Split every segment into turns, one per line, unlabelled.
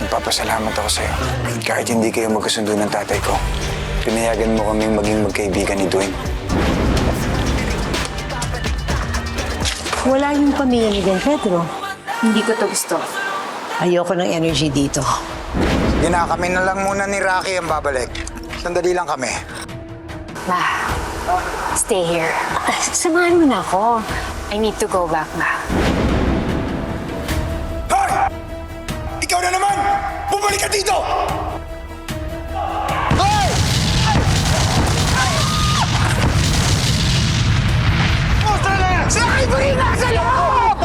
nagpapasalamat ako sa'yo. Kahit hindi kayo magkasundo ng tatay ko, pinayagan mo kaming maging magkaibigan ni Dwayne.
Wala yung pamilya ni Don Pedro.
Hindi ko to gusto.
Ayoko ng energy dito.
Yun na, kami na lang muna ni Rocky ang babalik. Sandali lang kami.
Ma, stay here. Samahan mo na ako. I need to go back, ma.
Bumalik ka dito! Hoy! Sa akin ba rin nasa loob?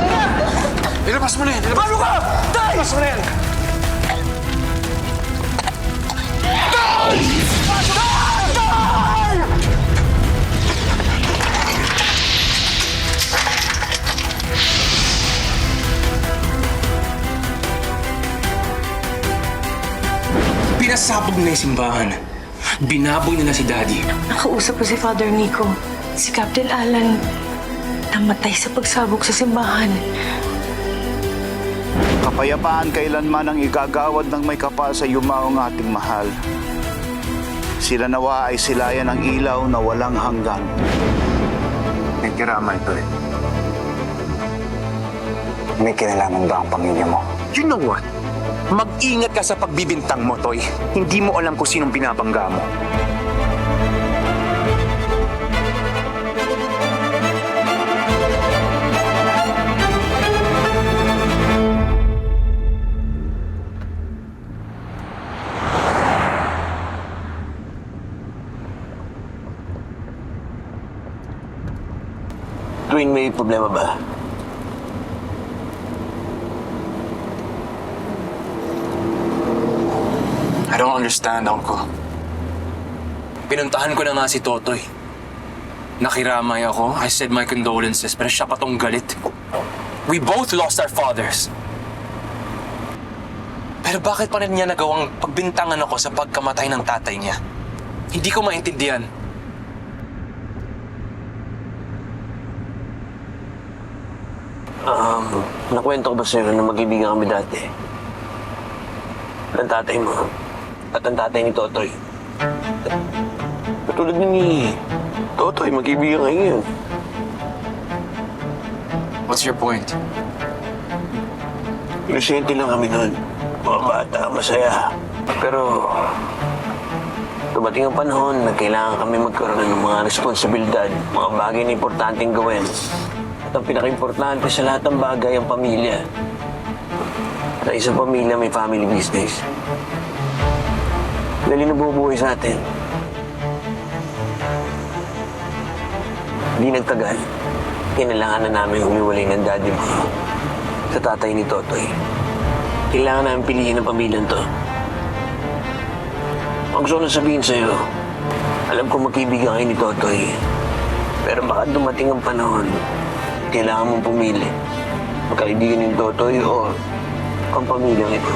Ilabas mo na yan! Ilabas
ka? Tay!
Ilabas mo na yan! Pinasabog na yung simbahan. Binabog nila si Daddy.
Nakausap ko si Father Nico. Si Captain Alan namatay sa pagsabog sa simbahan.
Kapayapaan kailanman ang igagawad ng may kapal sa yumaong ating mahal. Sila nawa ay silayan ng ilaw na walang hanggan.
Nagkirama ito eh. May kinalaman ba ang pamilya mo?
You know what? Mag-ingat ka sa pagbibintang mo, Toy. Hindi mo alam kung sinong binabangga mo.
Tuwing may problema ba?
Understand, Uncle. Pinuntahan ko na nga si Totoy. Nakiramay ako. I said my condolences, pero siya pa tong galit. We both lost our fathers. Pero bakit pa rin niya nagawang pagbintangan ako sa pagkamatay ng tatay niya? Hindi ko maintindihan.
Um, nakwento ko ba sa'yo na magkaibigan kami dati? Ang tatay mo at ang tatay ni Totoy. Katulad ni Totoy, magkaibigan kayo yun.
What's your point?
Inosente lang kami noon. Mga bata, masaya. Pero dumating ang panahon na kailangan kami magkaroon ng mga responsibilidad, mga bagay na importanteng gawin. At ang pinaka-importante sa lahat ng bagay ang pamilya. Sa isang pamilya may family business. Dali na bubuhay sa atin. Hindi nagtagal. Kinailangan na namin humiwalay ng daddy mo sa tatay ni Totoy. Kailangan namin piliin ang pamilyang to. Ang gusto lang sabihin sa'yo, alam ko magkaibigan kayo ni Totoy. Pero baka dumating ang panahon, kailangan mong pumili. Magkaibigan ni Totoy o ang pamilyang ito.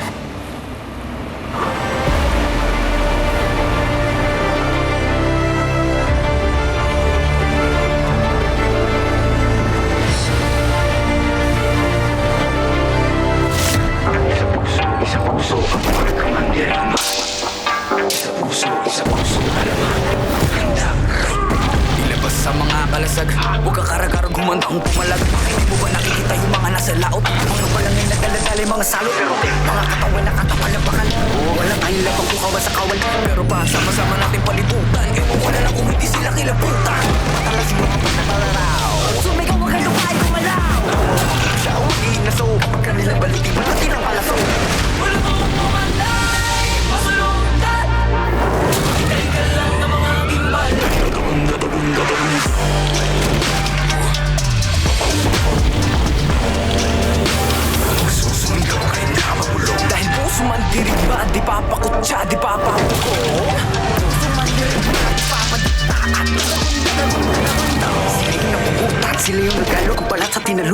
Na daladala yung mga katawan na katawan na bakal. Walang kahilap ang kukawa sa kawal Pero pa sama-sama natin palibutan. Ewan ko na lang kung hindi sila kilabutan. Matalas mga pagkatalaraw Sumigaw ang kahit kumalaw Siya ang mag-iinaso Kapag kanilang balikin Malatin ang palaso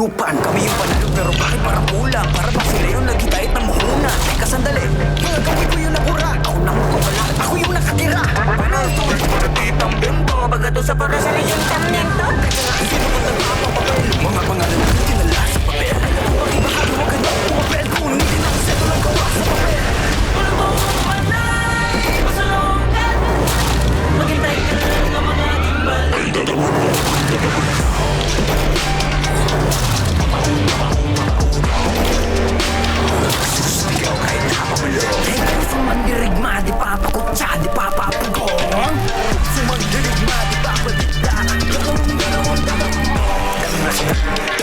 tinalupan Kami yung panalo pero bakit parang kulang Para ba sila yung naghitayat ng muhuna Teka sandali. Mga gawin ko yung nabura Ako nang magkawala Ako yung nakatira. Panalo to Pagkatitang bento Bagato sa para sa yung tamyento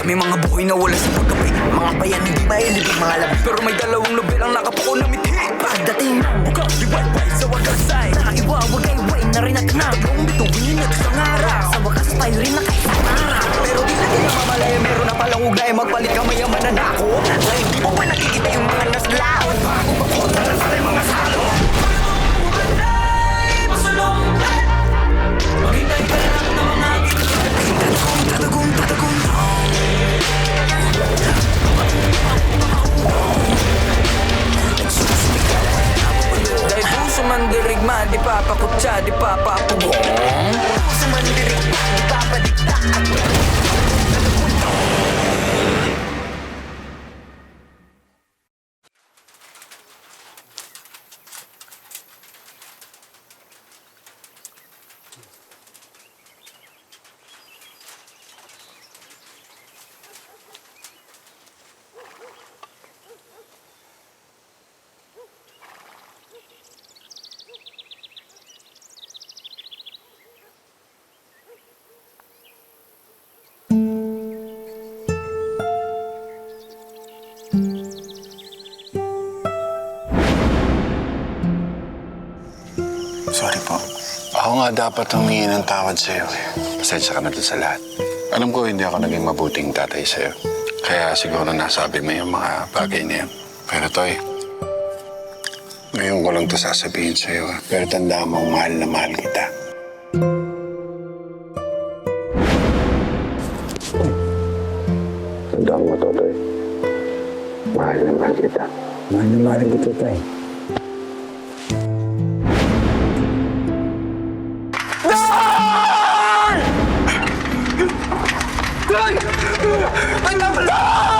Kami mga buhay na wala sa pagkapi Mga bayan hindi mailibig mga labi. Pero may dalawang nobel ang nakapuko na mithi. Pagdating ng buka, di wayway sa wakas ay Nakaiwawagay-way na rin at na Buong bituin at isang araw Sa wakas tayo rin nakaisanara Pero di natin na mamalaya Meron na palang ugnay Magpalit ka mayaman na nako. Na hindi mo pa nakikita yung mga naslaon Bago pa po na sa mga salo
nga dapat humingi ng tawad sa'yo eh. Pasensya ka na doon sa lahat. Alam ko hindi ako naging mabuting tatay sa'yo. Kaya siguro nasabi mo yung mga bagay na yan. Pero Toy, ngayon ko lang ito sasabihin sa'yo. ah. Pero tanda mo, mahal na mahal kita. Tandaan mo to, Toy. Mahal na mahal kita. Mahal na mahal kita, Toy. Tatay!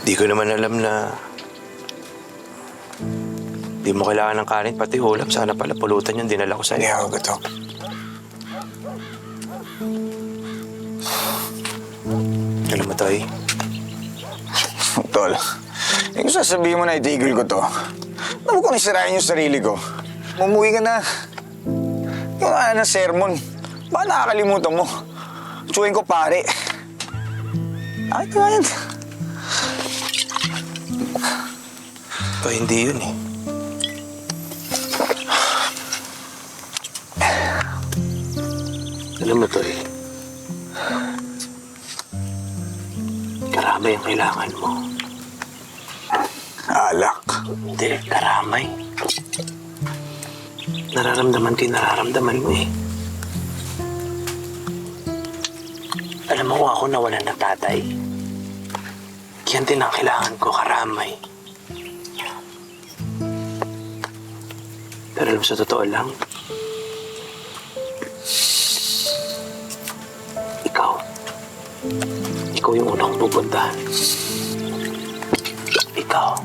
Di ko naman alam na di mo kailangan ng kanin, pati ulam. Sana pala pulutan yung dinala ko
Hindi
sa'yo.
ako gutom.
Alam mo, Toy,
Tol, eh kung sasabihin mo na itigil ko to, ano ko nisirain yung sarili ko? Mumuwi ka na. Yung ano na sermon, baka nakakalimutan mo. Tsuhin ko pare. Ay, ka yan.
Toy, hindi yun eh. Alam mo, Toy, karamay ang kailangan mo.
Alak.
Hindi, karamay. Nararamdaman ko yung nararamdaman mo eh. Alam mo kung ako nawalan ng tatay, Yan din ang kailangan ko, karamay. Pero alam sa totoo lang, ikaw yung unang pupuntahan. Ikaw.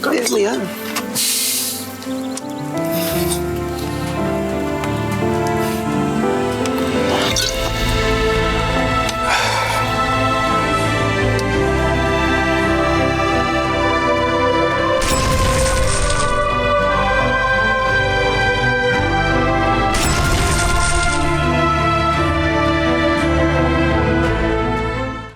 Kaya mo yan.